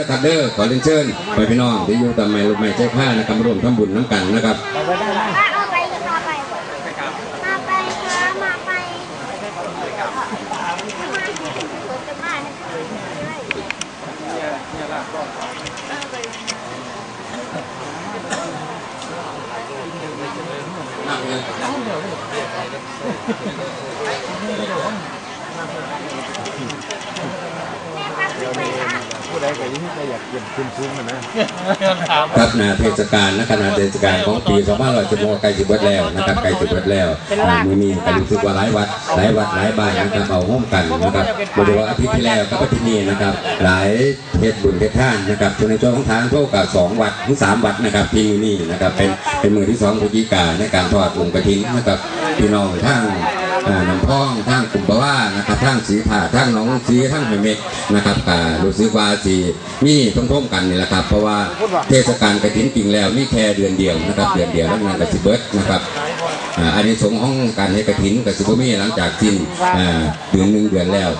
นะครับเด้อขอเรียนเชิญไปพี่น้องที่อยู่ตามไม้ลูกไม้ใจผ้านะครับร่วมทำบุญน้ำกันนะครับมาไปมา ไปมาไปค่ะมาไปมาผู้ใดก็ยิ่งอยากเก็บขึ้นสูงนะครับนาเทศกาลนะคณะเทศกาลของปี2516ใกล้จะเบิดแล้วนะครับใกล้จะเบิดแล้วอ่ามือนี้ก็รู้สึกว่าหลายวัดหลายวัดหลายบ้านนะครับเอาห้อมกันนะครับโดยเฉพาะอาทิตย์ที่แล้วกับอาทิตย์นี้นะครับ หลายเทศบุญเทศท่านนะครับส่วนในช่วงของทางเท่ากับสองวัดถึงสามวัดนะครับที่มือนี้นะครับเป็นเป็นมือที่สองพฤศจิกาในการทอดองค์กระถินนะครับพี่น้องทั้งอ่าน้ำ พองทั้งกลุ่มบว่านะครับทั้งสีผ่าทั้งหน้องสีทั้งหอยเม็ดนะครับการู้สึกว่าสีมีท่มกันนี่แหละครับ เพราะว่าเทศกาลกระถิ่นจริงแล้วมีแค่เดือนเดียวนะครับเดือนเดียวแล้วงานกระสิเบิร์ดนะครับอันนี้สงของการให้กระถิ่นกระสิบมีหลังจากสิ้นอ่าเดือนหนึ่งเดือนแล้ว